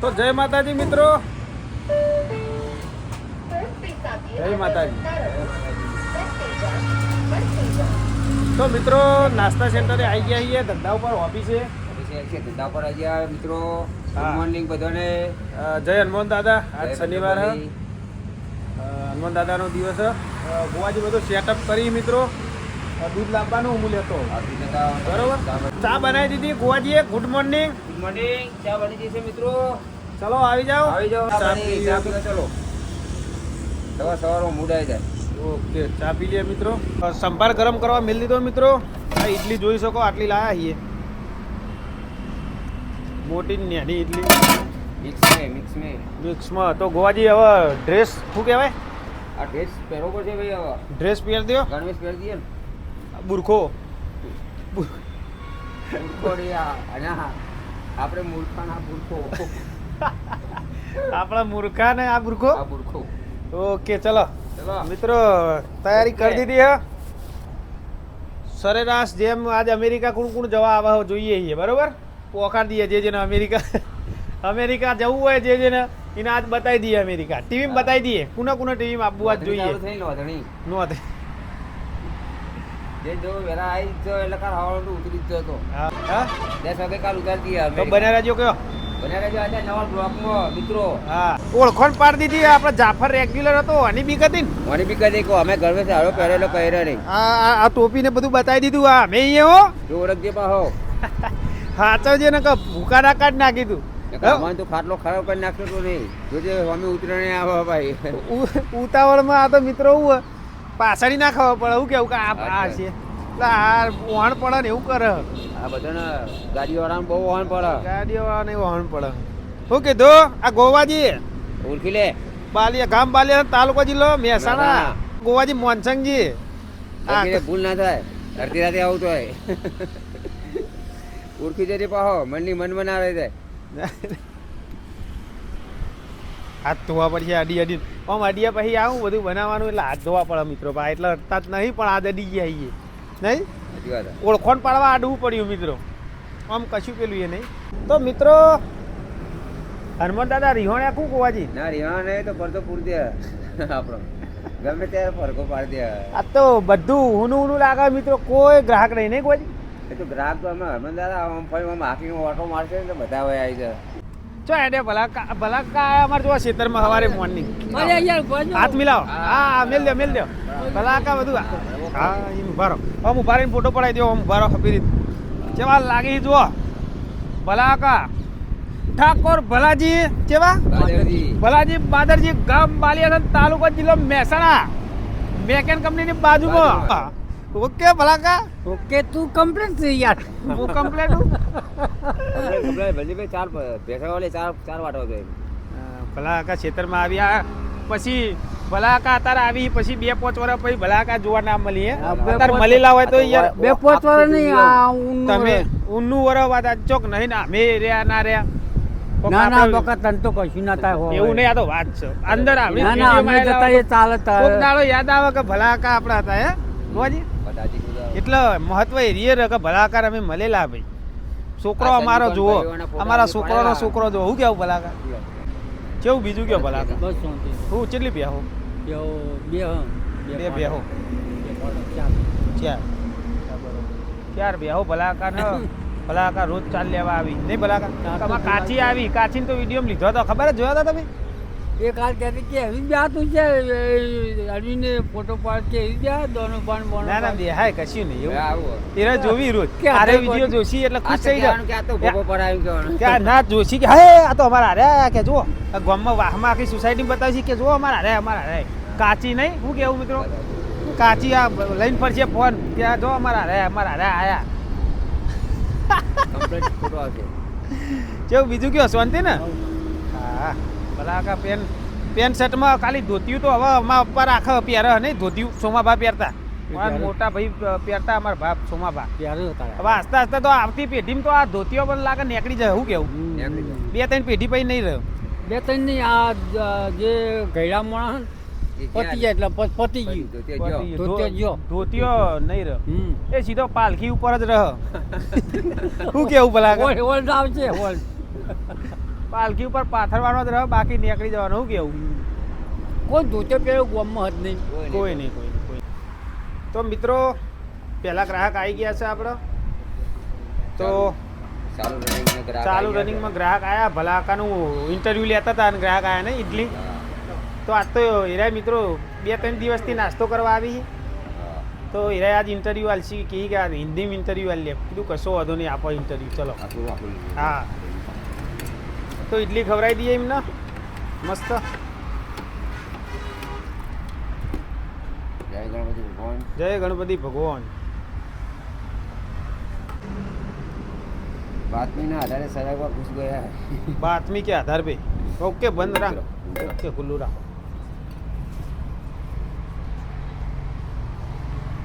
તો જય માતાજી મિત્રો. જય માતાજી. તો મિત્રો નાસ્તા સેન્ટરે આવી ગયા છીએ ધંધા ઉપર ઓફિસે છે. ધંધા પર આવી ગયા મિત્રો. મોર્નિંગ બધાને. જય હનુમાન દાદા આજ શનિવાર હનુમાન દાદાનો દિવસ હે. આજે બધું સેટઅપ કરી મિત્રો. દૂધ લાવવાનું હું લેતો બરોબર? ચા બની- ચા બનાવી દીધી. ગોવાજીએ. ગુડ મોર્નિંગ ગુડ મોર્નિંગ ચા બની જશે મિત્રો. ચલો આવી જાઓ. આવી જાઓ. ચા પી ચલો. સવાર સવારમાં મૂડ આવી જાય. ઓકે ચા પી લઈએ મિત્રો. સંભાર ગરમ કરવા મિલ દીધો મિત્રો. આ ઇડલી જોઈ શકો આટલી લાયા છીએ. મોટી નાની ઇડલી મિક્સ મેં મિક્સ મેં મિક્સમાં તો ગોવાજી હવે ડ્રેસ શું કહેવાય? આ ડ્રેસ પહેરો પડશે ભાઈ હવે. ડ્રેસ પહેરી દો ગણવેશ પહેરી દઈએ ને. બુરખો આપણે મૂર્ખાના મૂર્ખો. આપણા મૂર્ખા ને આ બુરખો આ મૂર્ખો. ઓકે ચલો. મિત્રો તૈયારી કરી દીધી હા. સરેરાશ જેમ આજ અમેરિકા કોણ કોણ જવા આવે જોઈએ છીએ બરોબર? પોખાડ દઈએ જે જેને અમેરિકા અમેરિકા જવું હોય જે જેને એને આજ બતાવી દઈએ અમેરિકા. ટીવીમાં બતાવી દઈએ. કુના કુના ટીવીમાં આપવું આજ જોઈએ. થઈ નો થાય. જે જો વેલા આવી જ એટલે કાલ ઉતરી જ જતો. હા. હા? દસ વાગે કાલ ઉતારી દઈએ તો બને રહેજો કયો? બને રહેજો આજે નવા બ્લોકમાં મિત્રો. હા. ઓળખોણ પાડી દીધી આપણે જાફર રેગ્યુલર હતો આની બીક હતી ને? મને બી કહી કે અમે ગરબે સારો પહેરેલો પહેરે નહીં. આ આ- બધું બતાવી દીધું આ. મેં અહીંયા હો. જો ઓળખજે પાહો. સાચવજે ને કે ભૂકા ના કાઢ નાખી તું તો ખાટલો ખરાબ કરી નાખ્યો તો નહીં. જોજે અમે ઉતરણે આવે ભાઈ. ઉતાવળમાં આ તો મિત્રો હે, પાછળી ના ખબર પડે હું કેવું કે આ આ છે. એટલે આ વહન પડે ને એવું કરે. આ બધાને ગાડીવાળાને બહુ વહન પડે. ગાડીઓ વાળાને વહાણ પડે. શું કીધું? આ ગોવાજી? ઓળખી લે. બાલિયા ગામ બાલિયા તાલુકો જિલ્લો મહેસાણા. ગોવાજી મોનસંગજી. હા, ભૂલ ના થાય. અડધી રાતે આવું તો ઓળખી જજે પાહો મનની મનમાં ના રહી જાય હાથ ધોવા પડશે અડી અડી. આમ અડીયા પછી આવું બધું બનાવવાનું એટલે હાથ ધોવા પડે મિત્રો ભાઈ. એટલે અડતા જ નહીં પણ આ અડી ગયા છીએ. નહીં. ઓળખોણ પાડવા આડવું પડ્યું મિત્રો. આમ કશું પેલું એ નહીં. તો મિત્રો હનુમાન દાદા રિહોણ્યા કું ગોવાજી ના રિહાણ નહીં તો ફરતો પૂરતે આપણો. ગમે ત્યારે ફરકો પાડી દે આ તો બધું ઊનું ઊનું લાગે મિત્રો. કોઈ ગ્રાહક નહીં નહીં ગોવાજી એ તો ગ્રાહક તો અમે હનુમાન દાદા આમ ફરી આમ હાકીને ઓટો મારશે ને તો બધા હોય આવી જાય. ચો એને ભલા ભલાકા ભલા કા અમારે જોવા ખેતરમાં સવારે મોર્નિંગ હાથ મિલાવો. હા મેલ દે મેલ દે. ભલા કા બધું હા એમ ઉભારો આમ ઊભા રહીને ફોટો પડાવી દો આમ ઉભારો હપી રીત. કેવા લાગી જુઓ. ભલા કા ઠાકોર ભલાજી કેવા? ભલાજી બાદરજી ગામ બાલિયાસન તાલુકો જિલ્લો મહેસાણા. મેકેન કંપનીની બાજુમાં. ઓકે ભલાકા. ઓકે તું કમ્પ્લીટ થઈ યાર. હું કમ્પ્લેટ હું? કપડાં ભલજીભાઈ ચાર પ- વાળી ચાર ચાર વાટો છે. ભલાકા ક્ષેત્રમાં આવ્યા. પછી ભલાકા અત્યારે આવી પછી બે પાંચ વર્ષ પછી ભલાકા જોવા ના મળીએ. હે અત્યારે મળેલા હોય તો યાર બે પાંચ વર્ષ નહીં આ તમે વરસ. ઊનનું વર વાત ચોક નહીં ના અમે રહ્યા ના રહ્યા. ના ના બકા તને તો કશું ના થાય. એવું નહીં આ તો વાત છે. અંદર આવી ના ના અમે જતા એ ચાલે કોક દાડો યાદ આવે કે ભલાકા આપણા હતા હે. એટલે મહત્વ એ રીએ કે ભલાકાર અમે મળેલા ભાઈ. છોકરો અમારો જુઓ અમારા અમે છોકરોનો છોકરો જુઓ. હું કેવું ભલાકાર? કેવું બીજું કેવું ભલાકાર? હું કેટલી બેહો? બે હો. બે બેહો. ચાર. ચાર. બેહો ભલાકાર ભલાકાર રોજ ચાલ લેવા આવી. નહીં ભલાકાર? કાચી આવી. કાચીને તો વીડિયો લીધો હતો ખબર જ જોયો હતો તમે? એ કાલ કહેતી કે એવી બ્યા તું છે અરવિંદ ફોટો પાડ કે એવી બ્યા દોનો પાન બોનો ના ના. બેહાય કશું નહીં એવું. આવું. એને જોવી રોજ. કે આરે વિડિયો જોશી એટલે ખુશ થઈ જાય કે આ તો ભોગો પડાયું કહેવાનું. ત્યાં ના જોશી કે હે આ તો અમારા હારે કે જો ગામમાં વાહમાં આખી સોસાયટી બતાવી કે જો અમારા હારે અમારા હારે કાચી નહીં? હું કેવું મિત્રો? કાચી આ લઈને ફરશે ફોન ત્યાં જો અમારા હારે અમારા હારે આયા. Complete ફોટો આવશે. કેવું બીજું કયો શાંતિ ને? ભલા કા પેન પેન શર્ટમાં ખાલી ધોતિયું તો હવે અમારા ઉપર આખા પહેરે નહીં ધોતિયું સોમાભા પહેરતા. મોટા ભાઈ પહેરતા અમારા બાપ સોમાભા. પહેરે હતા. હવે આસ્તે આસ્તે તો આવતી પેઢીમાં તો આ ધોતીઓ પણ લાગે નીકળી જાય શું કેવું. બે ત્રણ પેઢી પછી નહીં રહ્યો. બે ત્રણ નહીં આ જે ગયડા માણસ એ પતી જાય એટલે પતી ગયું. ધોતિયા ગયો. ધોતિયો નહીં રહ્યો. એ સીધો પાલખી ઉપર જ રહ્યો શું કેવું ભલા ઓલ્ડ હોલ્ડ આવશે હોલ્ડ પાલખી ઉપર પાથરવાનો જ રહ્યો બાકી નીકળી જવાનું. શું કેવું? કોઈ ધોતો પેલો ગોમમાં જ નહીં. કોઈ નહીં કોઈ નહીં કોઈ તો મિત્રો પહેલા ગ્રાહક આવી ગયા છે આપણો. તો ચાલુ. રનિંગ ચાલુ રનિંગમાં ગ્રાહક આવ્યા ભલાકાનું ઇન્ટરવ્યૂ લેતા હતા અને ગ્રાહક આવ્યા ને ઇડલી. તો આજ તો હીરા મિત્રો બે ત્રણ દિવસથી નાસ્તો કરવા આવી છે. તો હીરા આજ ઇન્ટરવ્યુ આલશી કહી ગયા હિન્દીમાં ઇન્ટરવ્યુ આલી લે. કીધું કશો વાંધો નહીં આપો ઇન્ટરવ્યૂ ચલો. હા. તો ઇડલી ખવડાવી દઈએ એમને. મસ્ત. જય ગણપતિ ભગવાન. જય ગણપતિ ભગવાન. બાતમીના આધારે સરાગવા ઘૂસ ગયા. બાતમી કે આધાર પે? ઓકે બંધ રાખ. ઓકે ખુલ્લું રાખો.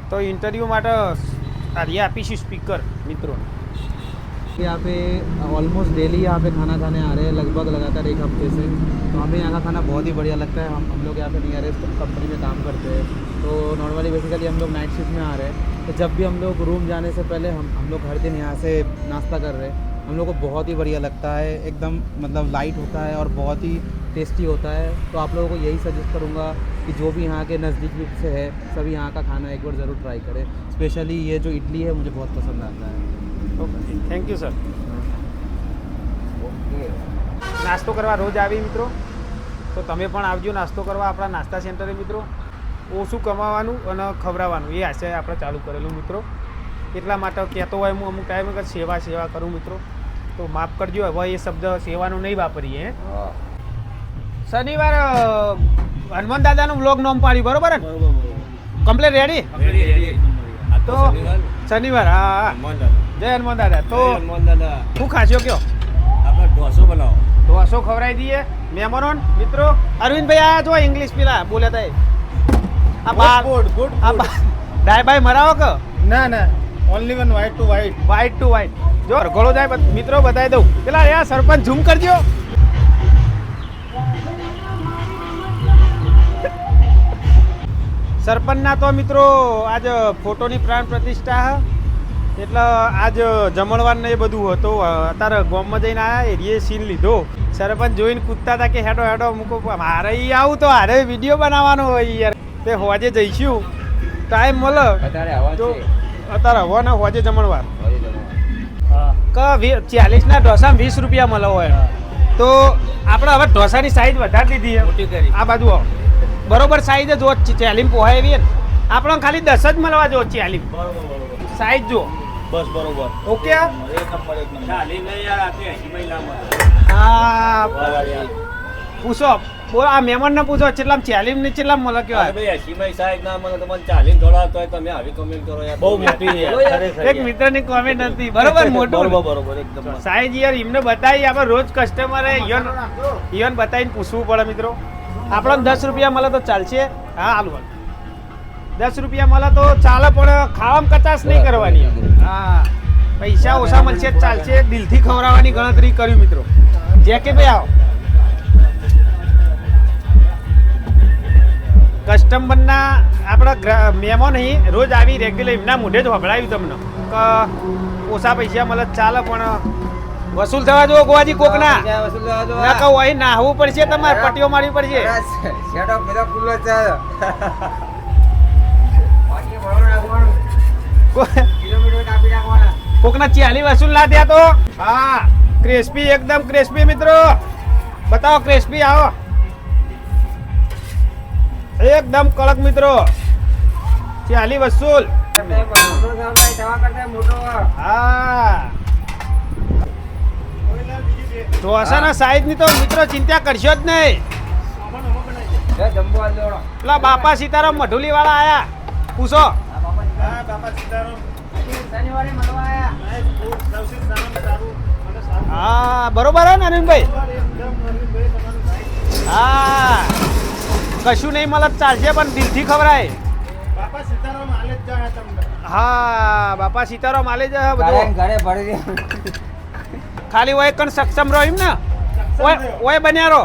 તો ઇન્ટરવ્યૂ માટે આર્યા આપીશું સ્પીકર મિત્રો यहाँ पे ऑलमोस्ट डेली यहाँ पे खाना खाने आ रहे हैं, लगभग लगातार एक हफ़्ते से। तो हमें यहाँ का खाना बहुत ही बढ़िया लगता है। हम हम लोग यहाँ पे नियरेस्ट कंपनी में काम करते हैं। तो नॉर्मली बेसिकली हम लोग नाइट शिफ्ट में आ रहे हैं। तो जब भी हम लोग रूम जाने से पहले हम हम लोग हर दिन यहाँ से नाश्ता कर रहे हैं। हम लोग को बहुत ही बढ़िया लगता है। एकदम मतलब लाइट होता है और बहुत ही टेस्टी होता है। तो आप लोगों को यही सजेस्ट करूँगा कि जो भी यहाँ के नज़दीक से है, सभी यहाँ का खाना एक बार ज़रूर ट्राई करें। स्पेशली ये जो इडली है, मुझे बहुत पसंद आता है। ઓકે થેન્ક યુ સર નાસ્તો કરવા રોજ આવી મિત્રો. તો તમે પણ આવજો નાસ્તો કરવા આપણા નાસ્તા સેન્ટરે મિત્રો. ઓછું કમાવાનું અને ખવડાવવાનું એ આશય આપણે ચાલુ કરેલું મિત્રો. એટલા માટે કહેતો હોય હું અમુક ટાઈમે કે સેવા સેવા કરું મિત્રો. તો માફ કરજો હવે એ શબ્દ સેવાનું નહીં વાપરીએ શનિવાર હનુમાન દાદાનું વ્લોગ નોમ પાડ્યું બરોબર ને? કમ્પ્લેટ રેડી તો શનિવાર. હા હા. જય હનુમાન દાદા. તો શું ખાશો કયો? ઢોસો બનાવો. ઢોસો ખવડાવી દઈએ. મહેમાનો મિત્રો અરવિંદભાઈ આયા છો ઇંગ્લિશ પેલા બોલ્યા તા આ બાર ગુડ ગુડ ડાય બાય મરાવો કે ના ના. Only one white two white white two white જો ઘોડો જાય મિત્રો બતાવી દઉં. પેલા યાર સરપંચ ઝૂમ કરજો. સરપંચના તો મિત્રો આજ ફોટોની પ્રાણ પ્રતિષ્ઠા હે. એટલે આજ જમણવાર ને એ બધું હતું. અત્યારે ગામમાં જઈને આવ્યા એરીએ સીન લીધો. સરપંચ જોઈને કૂદતા હતા કે હેડો હેડો મૂકો. મારે એ આવું તો હારે વીડિયો બનાવવાનો હોય યાર. તે હોજે જઈશું. ટાઈમ મળે. તો અત્યારે હવા ને હોજે જમણવાર. કે ચાલીસ ના ઢોસા વીસ રૂપિયા મળે હોય. તો આપણે હવે ઢોસાની સાઈઝ વધારી દીધી છે. આ બાજુ આવો. બરોબર સાઈઝ જો ચાલીમ પોહાય એવી આપણે આપણને ખાલી દસ જ મળવા જો ચાલીમ. સાઈઝ જો બસ બરોબર. ઓકે એક નંબર એક નંબર. ચાલી નહીં યાર આતે 80 મહિનામાં હા વાહ પૂછો બોલ આ મહેમાનને પૂછો કેટલામ ચાલીમ ને કેટલામ મળે કેવા ભાઈ 80 મહિના સાહેબ ના મને તમને 40 થોડા તો તમે આવી કમેન્ટ કરો યાર. બહુ મોટી એક મિત્રની કોમેન્ટ હતી બરોબર મોટું. બરોબર બરોબર એકદમ. સાહેબ યાર એમને બતાવી આપણે રોજ કસ્ટમરે યોન યોન બતાવીને પૂછવું પડે મિત્રો. આપણને દસ રૂપિયા મળે તો ચાલશે. હા હાલ હાલ. દસ રૂપિયા મળે તો ચાલે પણ ખાવામાં કચાશ નહીં કરવાની. હા. પૈસા ઓછા મળશે ચાલશે. દિલથી ખવડાવવાની ગણતરી કર્યું મિત્રો. જે કે ભાઈ આવો. કસ્ટમરના આપણા મેમો નહીં રોજ આવી રેગ્યુલર એમના મોઢે જ વભળાવ્યું તમને. કે ઓછા પૈસા મળે ચાલે પણ વસૂલ થવા જો ગોવાજી થવા દો. ના કહું અહીં નાહવું પડશે તમારે પટ્ટીઓ મારવી પડશે. કોકના ચાલી વસૂલ ના થયા તો? હા ક્રિસ્પી એકદમ ક્રિસ્પી મિત્રો. બતાવો ક્રિસ્પી આવો. એકદમ કડક મિત્રો. ચાલી વસૂલ. મોટો સાંભળાય, થવા કરતા મોટો હા. ઢોસાના સાઈઝની તો મિત્રો ચિંતા કરશો જ નહીં. પેલા બાપા સીતારામ મઢુલી વાળા આયા. પૂછો. શનિવારે મળવા આયા. હા બરોબર હે ને અરવિંદભાઈ? હા. કશું નહીં મળત ચાલશે પણ દિલથી ખવડાય હા બાપા સીતારામ આલે જ બધું. ઘરે ભરી દે. ખાલી ઓય કણ સક્ષમ રહો એમ ને? ઓય ઓય બન્યા રહો.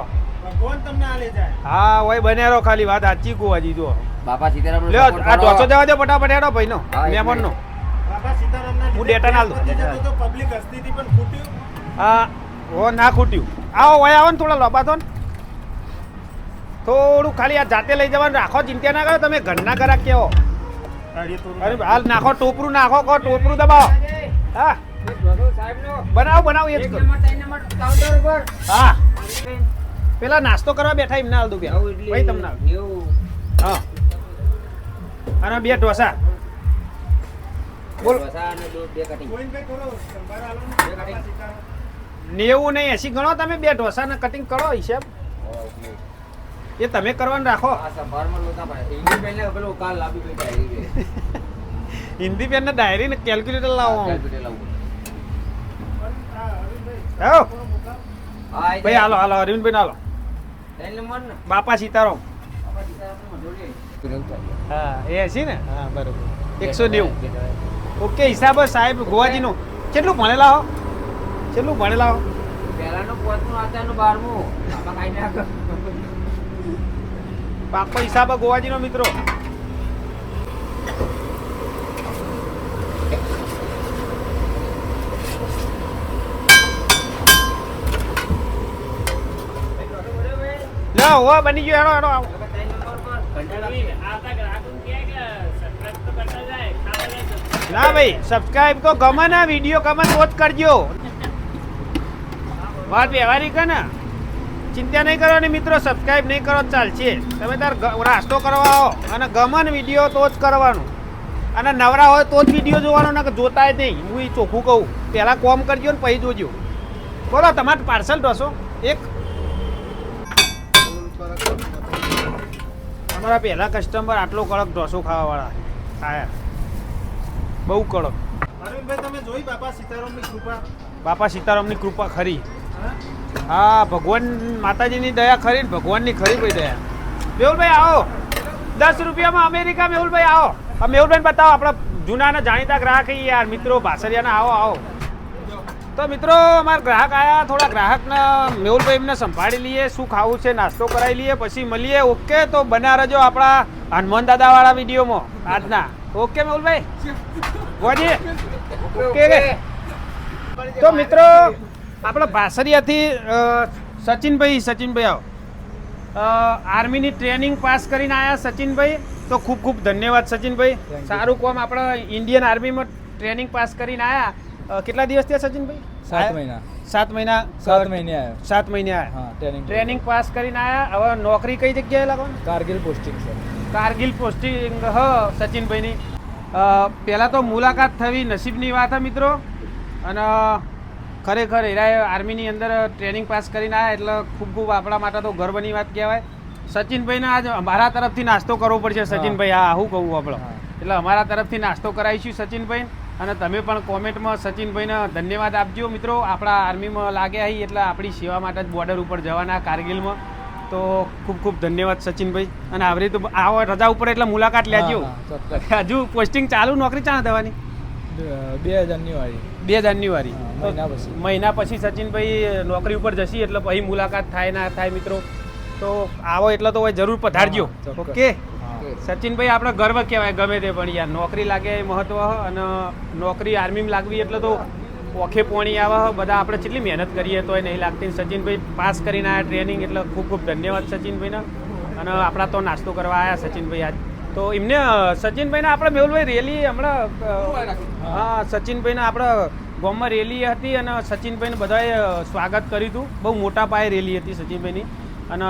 હા ઓય બન્યા રહો ખાલી વાત સાચી કુવાજી જો બાપા સીતારામ લ્યો આ. ઢોસો જવા દો ફટાફટ હેડો ભાઈનો હા, એક મહેમાનનો. હું ડેટા ના ખૂટ્યું. હા ઓ ના ખૂટ્યું. આવો વય આવો ને થોડા લોબા તો ને. થોડું ખાલી આ જાતે લઈ જવાનું રાખો ચિંતા ના કરો તમે ઘરના ઘરાક કેવો. અરે હાલ નાખો ટોપરું નાખો કહો ટોપરું દબાવો. હા. બનાવો બનાવો એ જ કરો. હા. પેલા નાસ્તો કરવા બેઠા એમને હાલ દઉં ભાઈ તમને હા. અને બે ઢોસા. બોલ. નેવું નહીં એસી ગણો તમે બે ઢોસા ને કટિંગ કરો હિસાબ. એ તમે કરવાનું રાખો. હિન્દી પેન ને ડાયરી ને કેલ્ક્યુલેટર લાવો. ભાઈ હાલો હાલો અરવિંદભાઈ હાલો. બાપા સીતારામ. હા એ એસી ને હા બરોબર એકસો નેવું ઓકે હિસાબ જ સાહેબ ગોવાજીનું કેટલું ભણેલા હો કેટલું ભણેલા હો પહેલાનું પોતનું આતાનું બારમું આમાં કાંઈ ના કર. પાકો હિસાબ હે ગોવાજીનો મિત્રો લો હો બની ગયો હેડો હેડો આવો ના ભાઈ સબસ્ક્રાઇબ તો ગમે ને વીડિયો ગમે તો જ કરજો. વાત વ્યવહારિક ને? ચિંતા નહીં કરવાની મિત્રો સબસ્ક્રાઇબ નહીં કરો ચાલશે. તમે તાર રાસ્તો કરવા આવો અને ગમન વીડિયો તો જ કરવાનું. અને નવરા હોય તો જ વીડિયો જોવાનો ને જોતા જ નહીં. હું એ ચોખ્ખું કહું. પહેલાં કોમ કરજો ને પછી જોજો. બોલો, તમારે પાર્સલ ઢોસો? એક અમારા પહેલા કસ્ટમર આટલો કડક ઢોસો ખાવાવાળા. આયા બહુ કડક. અરવિંદભાઈ તમે જોઈ બાપા સીતારામની કૃપા? બાપા સીતારામની કૃપા ખરી. હા? ભગવાન માતાજીની દયા ખરી ને ભગવાનની ખરી ભાઈ દયા. મેહુલભાઈ આવો. દસ રૂપિયામાં અમેરિકા મેહુલભાઈ આવો. મેહુલભાઈ બતાવો આપણા જૂના જાણીતા ગ્રાહક યાર મિત્રો ભાસરિયાના આવો આવો. તો મિત્રો અમારા ગ્રાહક આયા થોડા ગ્રાહકને મેહુલભાઈ એમને સંભાળી લઈએ શું ખાવું છે નાસ્તો કરાવી લઈએ પછી મળીએ. ઓકે તો બના રહેજો આપણા હનુમાન દાદાવાળા વિડીયોમાં આજના. ઓકે મેહુલભાઈ ગોજી ઓકે તો મિત્રો આપણા ભાસરિયાથી સચિનભાઈ સચિનભાઈ આવો. આર્મીની ટ્રેનિંગ પાસ કરીને આવ્યા સચિનભાઈ. તો ખૂબ ખૂબ ધન્યવાદ સચિનભાઈ. સારું કોમ આપણા ઇન્ડિયન આર્મીમાં ટ્રેનિંગ પાસ કરીને આવ્યા કેટલા દિવસ થયા સચિનભાઈ? સાત મહિના. સાત મહિના. સાત મહિને આવ્યા સાત મહિને આવ્યા ટ્રેનિંગ ટ્રેનિંગ પાસ કરીને આવ્યા હવે નોકરી કઈ જગ્યાએ લાગવાનું? કારગિલ પોસ્ટિંગ છે કારગિલ પોસ્ટિંગ હ સચિનભાઈની. પહેલાં તો મુલાકાત થવી નસીબની વાત હા મિત્રો. અને ખરેખર એરાએ આર્મીની અંદર ટ્રેનિંગ પાસ કરીને આવ્યા એટલે ખૂબ ખૂબ આપણા માટે તો ગર્વની વાત કહેવાય. સચિનભાઈને આજ અમારા તરફથી નાસ્તો કરવો પડશે સચિનભાઈ. હા હું કહું આપણો એટલે અમારા તરફથી નાસ્તો કરાવીશું સચિનભાઈ અને તમે પણ કોમેન્ટમાં સચિનભાઈને ધન્યવાદ આપજો. મિત્રો આપણા આર્મીમાં લાગ્યા હી એટલે આપણી સેવા માટે જ બોર્ડર ઉપર જવાના કારગિલમાં. તો ખૂબ ખૂબ ધન્યવાદ સચિનભાઈ. અને આવરી તો આવો રજા ઉપર એટલે મુલાકાત લેજો. હજુ પોસ્ટિંગ ચાલુ નોકરી ચાલે દેવાની બે જાન્યુઆરી. બે જાન્યુઆરી. મહિના પછી. સચિનભાઈ નોકરી ઉપર જશી એટલે પછી મુલાકાત થાય ના થાય મિત્રો. તો આવો એટલે તો જરૂર પધારજો. ઓકે? સચિનભાઈ, આપણે ગર્વ કહેવાય, ગમે તે પણ યાર. નોકરી લાગે એ મહત્વ અને નોકરી આર્મીમાં લાગવી એટલે તો ઓખે પોણી આવે. બધા આપણે કેટલી મહેનત કરીએ તોય નહીં લાગતી. સચિનભાઈ પાસ કરીને આવ્યા ટ્રેનિંગ, એટલે ખૂબ ખૂબ ધન્યવાદ સચિનભાઈને. અને આપણા તો નાસ્તો કરવા આવ્યા સચિનભાઈ આજ. તો એમને સચિનભાઈને આપણે મેહુલભાઈ રેલી હમણાં હા, સચિનભાઈને આપણે ગામમાં રેલી હતી અને સચિનભાઈને બધાએ સ્વાગત કર્યું હતું. બહુ મોટા પાયે રેલી હતી સચિનભાઈની. અને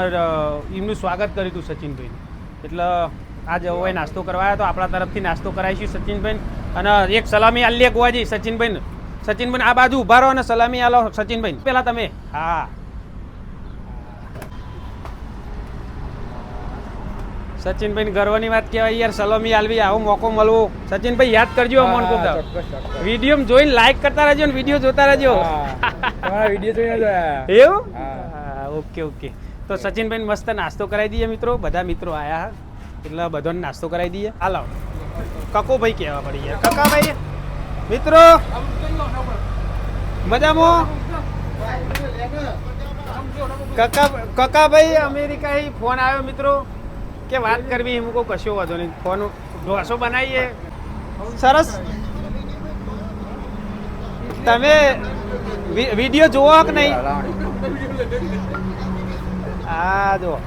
એમનું સ્વાગત કર્યું હતું સચિનભાઈનું. એટલે આજે હોય નાસ્તો કરવા આવ્યા તો આપણા તરફથી નાસ્તો કરાવીશું સચિનભાઈ અને એક સલામી આલીએ ગોવાજી સચિનભાઈ સચિનભાઈ આ બાજુ ઊભા રહો અને સલામી આલો સચિનભાઈ પેલા તમે. હા. સચિનભાઈ ગર્વની વાત કહેવાય યાર સલામી આલવી આવો મોકો મળવો. સચિનભાઈ યાદ કરજો અમોન કોતા વીડિયો જોઈને લાઈક કરતા રહેજો ને વીડિયો જોતા રહેજો. વીડિયો જોઈને એવું? Okay okay. તો સચિનભાઈ મસ્ત નાસ્તો કરાવી દઈએ મિત્રો. બધા મિત્રો આયા. એટલે બધાને નાસ્તો કરાવી દઈએ? હાલો. કકોભાઈ કહેવા પડી યાર કકાભાઈ, મિત્રો? મજામાં? કકા, કકાભાઈ અમેરિકા ફોન આવ્યો, મિત્રો, કે વાત કરવી, હું કહું કશો વાંધો નહીં. ફોન ઢોસો બનાવીએ. સરસ. તમે વીડિયો જોવો કે નહીં? આ જો,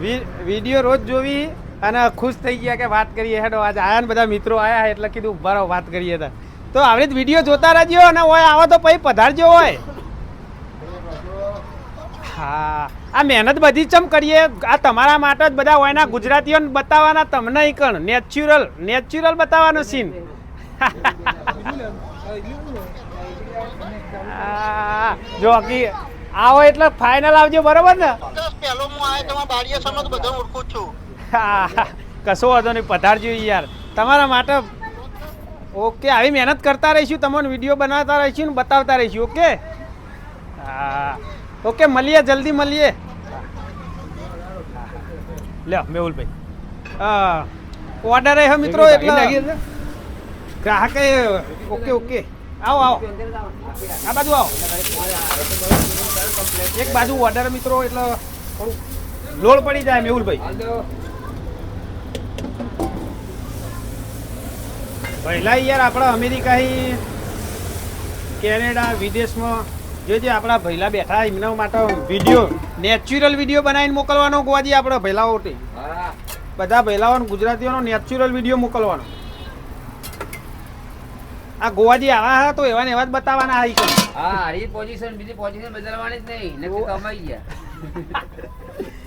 વી- વીડિયો રોજ જોવી. અને ખુશ થઈ ગયા કે વાત કરીએ. હેડો, આજે આયા ને બધા મિત્રો આયા એટલે કીધું, ઊભા રહો, વાત કરીએ તા. તો આવડે જ વીડિયો જોતા રહેજો અને હોય આવો તો પછી પધારજો હોય. હા, આ મહેનત બધી ચમ કરીએ. આ તમારા માટે જ બધા હોય ના ગુજરાતીઓને બતાવવાના તમને કણ નેચરલ નેચરલ બતાવવાનો સીન જો કી આવો એટલે ફાઇનલ આવજો, બરોબર ને? પહેલો હું આવ્યો તમારા બાળિયા સમજ બધા ઓળખું છું. કશો વાંધો નહીં પધારજો યાર. તમારા માટે ઓકે આવી મહેનત કરતા રહીશું તમને વીડિયો બનાવતા રહીશું ને બતાવતા રહીશું ઓકે? હા ઓકે મળીએ જલ્દી મળીએ. લ્યો મેહુલભાઈ. ઓર્ડર હે મિત્રો એટલે ગ્રાહકે ઓકે ઓકે. આવો આવો. આ બાજુ આવો. એક બાજુ ઓર્ડર મિત્રો એટલે થોડું લોડ પડી જાય મેહુલભાઈ. પહેલા યાર આપણા અમેરિકા કેનેડા વિદેશમાં જે જે આપણા ભૈલા બેઠા એમના માટે વીડિયો નેચરલ વીડિયો બનાવીને મોકલવાનો ગોવાજી આપણે ભૈલાઓ બધા ભૈલાઓને ગુજરાતીઓનો નેચરલ વીડિયો મોકલવાનો. આ ગોવાજી આવા હા તો એવા ને એવા જ બતાવવાના આ ઈ. હા હારી પોઝિશન બીજી પોઝિશન બદલવાની જ નહીં નક્કી કમાઈ ગયા.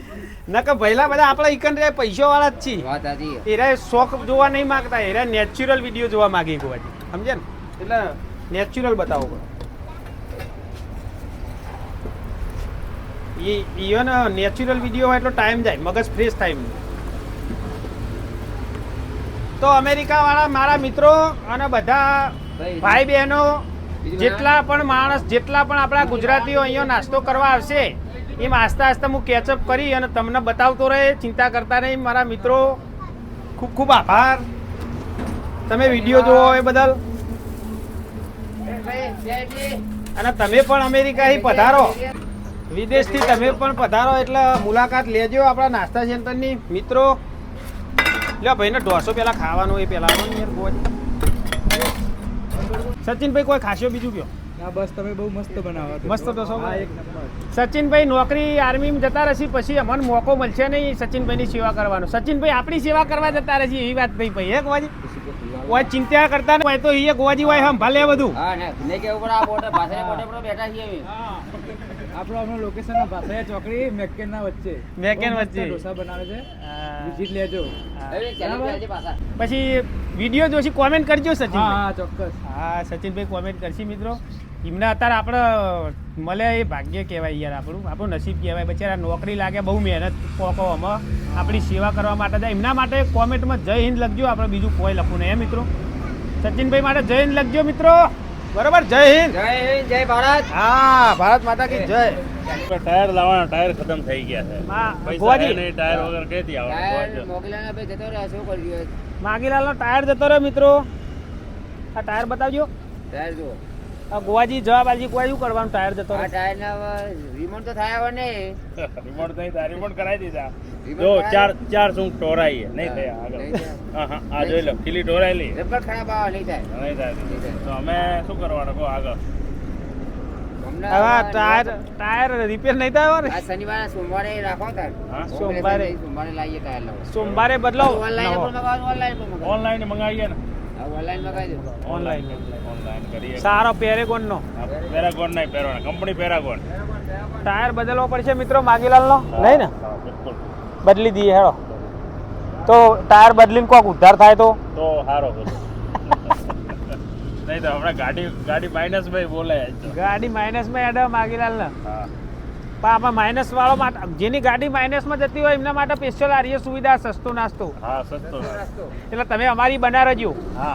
નકર ભઈલા બધા આપણા ઈકન રે પૈસા વાળા જ છીએ વાત સાચી એરા શોખ જોવા નહીં માંગતા એરા નેચરલ વીડિયો જોવા માંગે ગોવાજી સમજે ને? એટલે નેચરલ બતાવો. એ ઇવન નેચરલ વીડિયો હોય એટલો ટાઈમ જાય મગજ ફ્રેશ થાય તો અમેરિકા વાળા મારા મિત્રો અને બધા ભાઈ બહેનો જેટલા પણ માણસ જેટલા પણ આપણા ગુજરાતીઓ અહીંયા નાસ્તો કરવા આવશે એમ આસ્તા આસ્તા હું કેચઅપ કરી અને તમને બતાવતો રહે, ચિંતા કરતા નહીં. મારા મિત્રો, ખૂબ ખૂબ આભાર. તમે વીડિયો જોવો એ બદલ. અને તમે પણ અમેરિકાથી પધારો. વિદેશથી તમે પણ પધારો, એટલે મુલાકાત લેજો આપણા નાસ્તા સેન્ટરની. મિત્રો, લ્યો ભાઈને ઢોસો પેલા ખાવાનું એ પેલા. સચિનભાઈ કોઈ ખાસ્યો બીજું કયો? ના બસ તમે બહુ મસ્ત બનાવો મસ્ત ઢોસો હા એક નંબર. સચિનભાઈ નોકરી આર્મીમાં જતા રહેશે પછી અમને મોકો મળશે નહીં સચિનભાઈની સેવા કરવાનો. સચિનભાઈ આપણી સેવા કરવા જતા રહેશે એવી વાત થઈ ભાઈ. હે ગોવાજી? કોઈ ચિંતા કરતા હોય તો એ ગોવાજી હોય ભલે બધું. હા ને ને કે ઉપર આ બોર્ડર પાછળ બોર્ડર પર બેઠા છીએ અમે. આપણો આપણો લોકેશન ભાસૈયા ચોકડી મેકેન વચ્ચે. મેકેન વચ્ચે. ઢોસા બનાવે છે. વિઝિટ લેજો. પછી. વીડિયો જોશી કોમેન્ટ કરજો સચિન હા ચોક્કસ. હા સચિનભાઈ કોમેન્ટ કરશે મિત્રો. એમને અત્યારે આપણે મળે એ ભાગ્ય કહેવાય યાર આપણું. આપણું નસીબ કહેવાય. બચારા નોકરી લાગે બહુ મહેનત કોકો આમાં. આપણી સેવા કરવા માટે જાય. એમના માટે કોમેન્ટમાં જય હિન્દ લખજો. આપણે બીજું કોઈ લખવું નહીં મિત્રો? સચિનભાઈ માટે જય હિન્દ લખજો મિત્રો. બરોબર? જય હિન્દ. જય હિન્દ જય ભારત. હા ભારત માતા કી જય. ટાયર લાવવાના ટાયર ખતમ થઈ ગયા છે. હા, પૈસા નહીં ટાયર વગર ક્યાંથી ટાયર આવવાનું ભાઈ જતો રહ્યો શું કર્યું માગીલાલનો ટાયર જતો રહ્યો મિત્રો. આ ટાયર બતાવજો. ટાયર જુઓ. ગોવાજી જવાબ આલજી કોઈ શું કરવાનું? ટાયર જતો આ ટાયર ના રિમોટ તો થાય હવે ને. રિમોટ નહીં થાય રિમોટ કરાવી દીધા. જો ચાર ચાર સૂંઘ ટોરાઈ નહીં થયા આગળ હા આ જોઈ લો ખીલી ટોરાયેલી રબર ખરાબ આવે નહીં થાય. નહીં થાય. તો અમે શું કરવાનું? કહો આગળ. હવે ટાયર ટાયર રિપેર નહીં થાય ને આ શનિવારે સોમવારે રાખો તાર સોમવારે. સોમવારે લાવીએ ટાયર લાવો સોમવારે બદલાવ. ઓનલાઈન ઓનલાઈન મંગાવીએ ને. ઓનલાઈન ઓનલાઈન ઓનલાઈન કરીએ. સારો પેરેગોન નો. પેરાગોન નહીં કંપની પેરાગોન ટાયર બદલવો પડશે મિત્રો માગીલાલ નો નહીં ને? બદલી દઈએ હેડો. તો ટાયર બદલીને કોક ઉદ્ધાર થાય તો? તો સારો નહીં તો હમણાં ગાડી ગાડી માઇનસ ભાઈ બોલે ગાડી માઇનસમાં એડા માગીલાલ ને હા. પણ આમાં માઇનસ વાળો માટે જેની ગાડી માઇનસ માં જતી હોય એમના માટે સ્પેશિયલ આર્ય સુવિધા સસ્તો નાસ્તો હા સસ્તો એટલે તમે અમારી બનારજો હા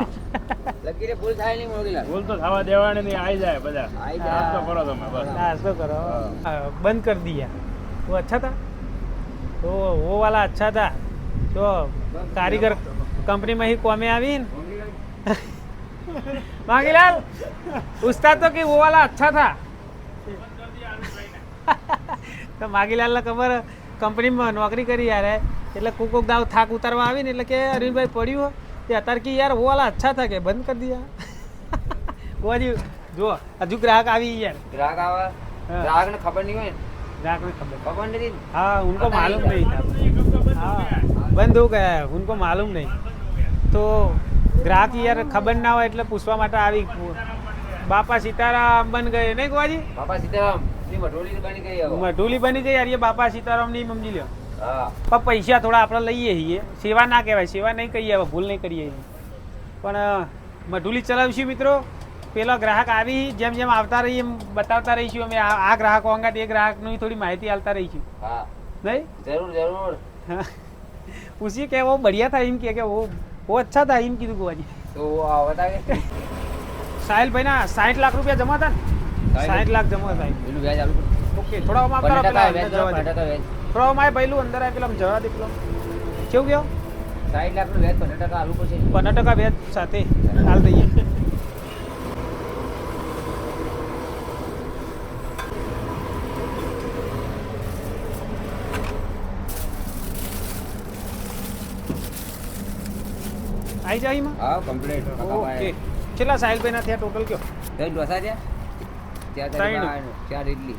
લકીરે ભૂલ થાય નહીં મોગીલા ભૂલ તો થવા દેવાની નહીં આવી જાય બધા આઈ નાસ્તો જાય કરો તમે બસ नाश्तो करो हाँ। हाँ, बंद कर दिया वो अच्छा था तो वो वाला अच्छा था तो कारीगर कंपनी में ही कौमे आवी न? मांगीलाल पूछता तो कि वो वाला अच्छा था તો માગીલાલને ખબર કંપનીમાં નોકરી કરી યાર એટલે કોક કોક દાવ થાક ઉતારવા આવી ને એટલે કે અરવિંદભાઈ પડ્યું હો. તે અત્યારે કે યાર वो वाला अच्छा था કે બંધ કરી દિયા ગોવાજી જુઓ હજુ ગ્રાહક આવી યાર ગ્રાહક આવે हाँ। ग्राहक ने खबर नहीं हुई ग्राहक ने खबर खबर नहीं थी हाँ उनको मालूम नहीं था हाँ બંધ हो गया है उनको मालूम नहीं तो ગ્રાહક યાર ખબર ના હોય એટલે પૂછવા માટે આવી બાપા સીતારામ બન ગયે નહીં ગોવાજી बाबा सीताराम ની મઢોલી બની જાય અરે બાપા સીતારામની સમજી લ્યો. પણ પૈસા થોડા આપણે લઈએ છીએ. સેવા ના કહેવાય સેવા નહીં કહીએ ભૂલ નહીં કરીએ પણ મઢુલી ચલાવીશું મિત્રો. પેલો ગ્રાહક આવી જેમ જેમ આવતા રહીએ એમ બતાવતા રહીશું. અમે આ ગ્રાહકો અંગાટ એ ગ્રાહકની થોડી માહિતી આપતા રહીશું. નહીં? જરૂર જરૂર. પૂછી કે બહુ બઢિયા થાય એમ કે કે વો અચ્છા થાય એમ કીધું કુવાજી તો આવ બતાવે ના 60 લાખ રૂપિયા જમા હતા ને? સાઠ લાખ જમો સાહેબ પેલું ઓકે થોડા થોડા માય પહેલું અંદર જવા દે કેવું ગયો? સાઠ લાખનું વ્યાજ ટકા આલું પડશે. પંદર ટકા વ્યાજ સાથે હાલ દઈએ. Complete okay. કેટલા સાહેલ ભાઈ ના થયા? ટોટલ કયો? કઈ ડોસા થયા. ચાર તારી ત્રણ. બાર, ચાર ઇડલી.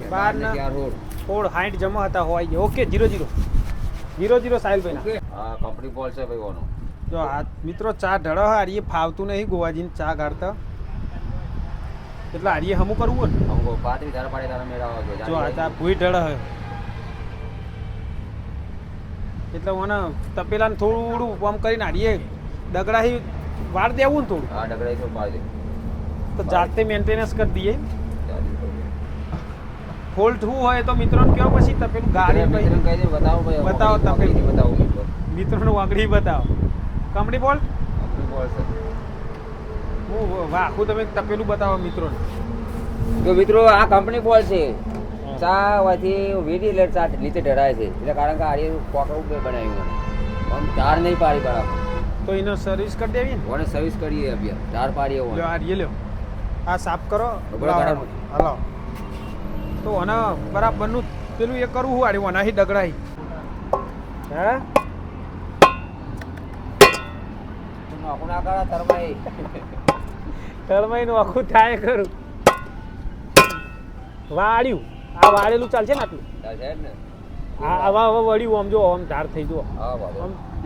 બાર બાર ને ચાર રોડ. ફોડ હાઈટ જમા હતા હોય ગયા. Okay zero zero. Zero zero સાહિલભાઈ હા કંપની પોલ છે ભાઈ ઓનો. જો આ મિત્રો ચા ઢળો હારીએ ફાવતું નહીં ગોવાજીને ચા ગાળતા. એટલે હારીએ હમું કરવું હોય ને? અમુક પાતળી ધારા પાડે તારા મેળા જો આ ચા ભૂઈ ઢળ હે. એટલે મને તપેલાને થોડું આમ કરીને હારીએ દગડાથી વાર દેવું ને થોડું. હા પાડે તો જાતે મેન્ટેનન્સ કરી દઈએ. ફોલ્ટ હું હોય તો મિત્રોને કહો પછી તપેલું ગાડી મિત્રને પછી બતાવો ભાઈ બતાવો તમે. બતાવો મિત્રો. મિત્રોને વાગડી બતાવો. કંપની બોલ. હું આખું તમે તપેલું બતાવો મિત્રોને. તો મિત્રો આ કંપની બોલ છે. ચા હોવાથી વીડી લેટ ચા નીચે ઢળાય છે. એટલે કારણ કે આરી કોકરું બે બનાવ્યું આમ ચાર નહીં પાડી બરાબર. તો એનો સર્વિસ કરી દેવી ને? સર્વિસ કરીએ અભ્યા ચાર પાડીએ ઓને. લ્યો. આ આ સાફ કરો. હલો. તો અને બરાબરનું પેલું એ કરવું હું આડ્યું? અનાહી દગડાઈ હે? તળમાઈનું આખું થાય કરું વાળ્યું. આ વાળેલું ચાલશે ને આટલું? ચાલ છે જ ને. આ આવા વળ્યું આમ જો આમ ધાર થઈ જો.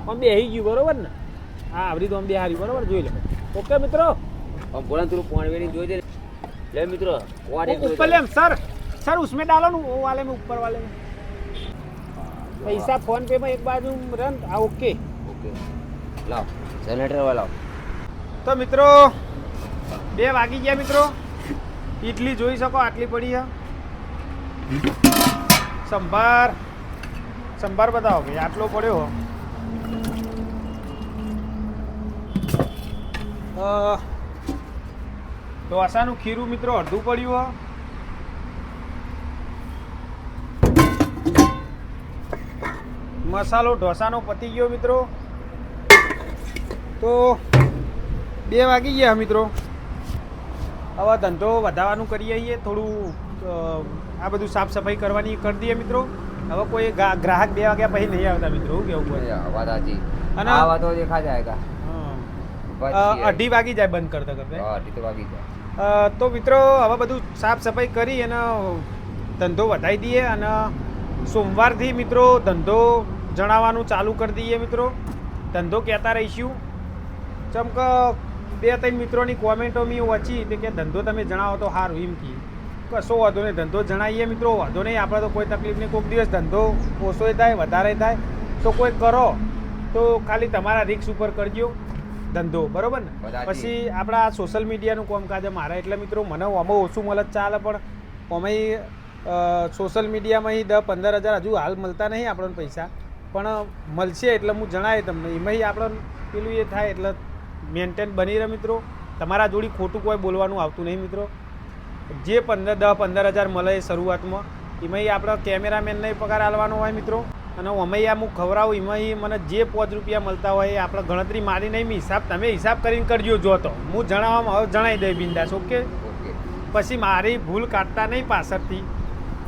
આમ બેહી ગયું બરોબર ને? હા આવરી તો આમ બેહાર્યું બરોબર? જોઈ લે. ઓકે મિત્રો? ભગવાન થોડું પાણી વેરી જોઈ દે. લે મિત્રો ઉપર લેમ સર. સર ઉસમે ડાલો નું વાલે મે ઉપર વાલે પૈસા ફોન પે માં એક બાજુ રન આ ઓકે. ઓકે. લાવ જનરેટર વાળો તો મિત્રો બે વાગી ગયા મિત્રો. ઇડલી જોઈ શકો આટલી પડી છે. સંભાર સંભાર બતાવો ભાઈ આટલો પડ્યો અ ઢોસાનું ખીરું મિત્રો અડધું પડ્યું હો. મસાલો ઢોસાનો પતી ગયો મિત્રો. તો બે વાગી ગયા મિત્રો. હવે ધંધો વધારવાનું કરી આવીએ થોડું આ બધું સાફ સફાઈ કરવાની કરી દઈએ મિત્રો. હવે કોઈ ગ્રાહક બે વાગ્યા પછી નહીં આવતા મિત્રો શું કેવું વાત સાચી. અને- આ વાતો દેખા જાયગા અઢી વાગી જાય બંધ કરતા કરતા. અઢી તો વાગી જાય. તો મિત્રો, હવે બધું સાફ સફાઈ કરી અને ધંધો વધાવી દઈએ અને સોમવારથી મિત્રો ધંધો જણાવવાનું ચાલુ કરી દઈએ મિત્રો. ધંધો કહેતા રહીશું. ચમ કે બે ત્રણ મિત્રોની કોમેન્ટો મેં વાંચી તે કે ધંધો તમે જણાવો તો સારું એમ કી. કશો વાંધો નહીં, ધંધો જણાવીએ મિત્રો. વાંધો નહીં, આપણે તો કોઈ તકલીફ નહીં કોઈક દિવસ ધંધો ઓછો થાય, વધારે થાય. તો કોઈ કરો, તો ખાલી તમારા રિક્સ ઉપર કરજો. ધંધો બરોબર ને. પછી આપણા સોશિયલ મીડિયાનું કામકાજ મારા એટલે મિત્રો મને આમાં ઓછું મળે ચાલે પણ આમાંય સોશિયલ મીડિયામાં દસ પંદર હજાર હજુ હાલ મળતા નહીં આપણને પૈસા. પણ મળશે એટલે હું જણાય તમને એમાંય આપણે પેલું એ થાય એટલે મેન્ટેન બની રહે મિત્રો. તમારા જોડી ખોટું કોઈ બોલવાનું આવતું નહીં મિત્રો. જે પંદર દસ પંદર હજાર મળે શરૂઆતમાં એમાંય આપણે કેમેરામેનને પગાર આલવાનો હોય મિત્રો. અને હું અમે અમુક ખવડાવું એમાંય મને જે પાંચ રૂપિયા મળતા હોય એ આપણે ગણતરી મારી નહીં હિસાબ તમે હિસાબ કરીને કરજો જો તો. હું જણાવવામાં હવે જણાવી દઈ બિંદાસ ઓકે? પછી મારી ભૂલ કાઢતા નહીં પાછળથી.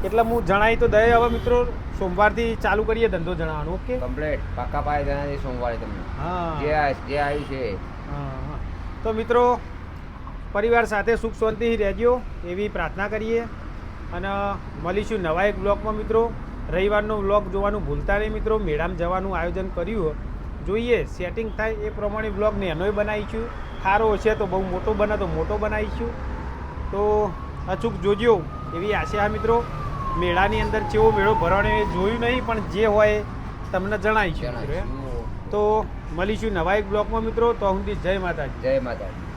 એટલે હું જણાવી તો દઈ. હવે મિત્રો સોમવારથી ચાલુ કરીએ ધંધો જણાવવાનો ઓકે? કમ્પ્લેટ. પાકા પાયે જણાવી સોમવારે તમને. હા. જે જે આવ્યું છે હા. તો મિત્રો પરિવાર સાથે સુખ શાંતિથી રહેજો એવી પ્રાર્થના કરીએ. અને મળીશું નવા એક બ્લોગમાં મિત્રો. રવિવારનો બ્લોગ જોવાનું ભૂલતા નહીં મિત્રો. મેળામાં જવાનું આયોજન કર્યું. જોઈએ સેટિંગ થાય એ પ્રમાણે બ્લોગ નેનોય બનાવીશું. સારો હશે તો બહુ મોટો બને તો મોટો બનાવીશું. તો અચૂક જોજો એવી આશા હા મિત્રો. મેળાની અંદર કેવો મેળો ભરવાનો એ જોયું નહીં પણ જે હોય તમને જણાવીશું. છે એમ. તો મળીશું નવા એક બ્લોગમાં મિત્રો. તો સુધી જય માતાજી. જય માતા ઓકે